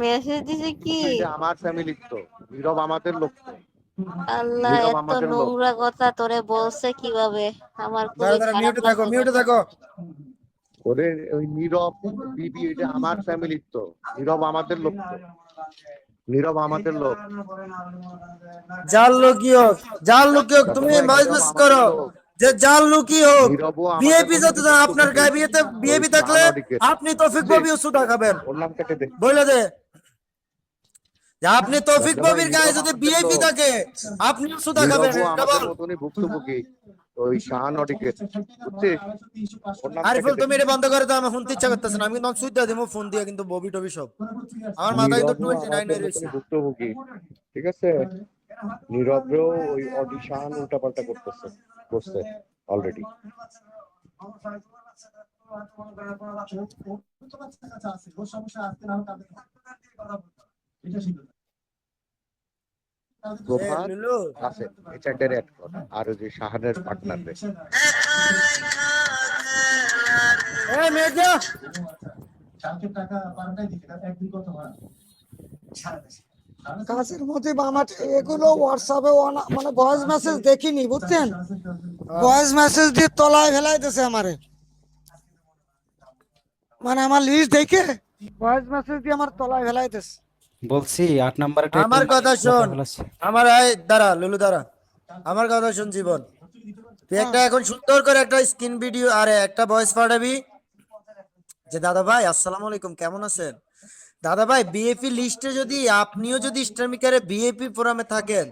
Message দিছে কি? আমার ফ্যামিলির তো নীরব আমাদের লোক আল্লাহ এত নোংরা কথা তোরে বলছে কীভাবে? আমার মিউটে থাকো মিউটে থাকো। ওরে ওই নীরব বিবি এটা আমার ফ্যামিলির তো নীরব আমাদের লোক তো। নীরব আমাদের লোক। যার হোক যার লোকই তুমি ভয়েস করো। যে যার লোকই হোক বিএপি যত আপনার গায়ে বিয়েতে বিএপি থাকলে আপনি তৌফিক ববিও সুদা খাবেন। বলে দে। যে আপনি তৌফিক দাদা ববির গায়ে যদি বিএপি থাকে আপনি সুদা খাবেন। ভুক্তভোগী ওই শাহান অডিকের আরিফুল তুমি এটা বন্ধ করে আমার ফোন ইচ্ছা করতেছে না। আমি কিন্তু ফোন দিয়ে কিন্তু ববি টবি সব। আমার মাথায় তো টোয়েন্টি নাইন ভুক্তভোগী ঠিক আছে? নীরবেও ওই অডিশন উল্টাপাল্টা করতেছে করছে অলরেডি গোফার লুলু আছে এই চারটার অ্যাড কর আর যে শাহানের পার্টনার রে এই মেজা। কাজের মধ্যে আমার এগুলো হোয়াটসঅ্যাপে মানে ভয়েস মেসেজ দেখিনি বুঝছেন? ভয়েস মেসেজ দিয়ে তলায় ফেলাইতেছে আমারে। মানে আমার লিস্ট দেখে ভয়েস মেসেজ দিয়ে আমার তলায় ফেলাইতেছে বলছি আট নাম্বার আমার কথা শোন। আমার এই দাঁড়া লুলু দাঁড়া। আমার কথা শোন জীবন। তুই একটা এখন সুন্দর করে একটা স্ক্রিন ভিডিও আরে একটা ভয়েস পাঠাবি। যে দাদা ভাই আসসালামু আলাইকুম কেমন আছেন? দাদা ভাই বিএপি লিস্টে যদি, আপনিও যদি ইস্টার্মিকারে বিএপি ফোরামে থাকেন,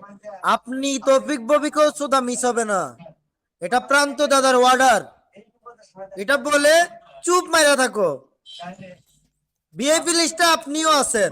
আপনি তৌফিক ববিকেও সুদা মিস হবে না। এটা প্রান্ত দাদার ওয়ার্ডার এটা বলে চুপ মাইরা থাকো। বিএপি লিস্টে আপনিও আছেন।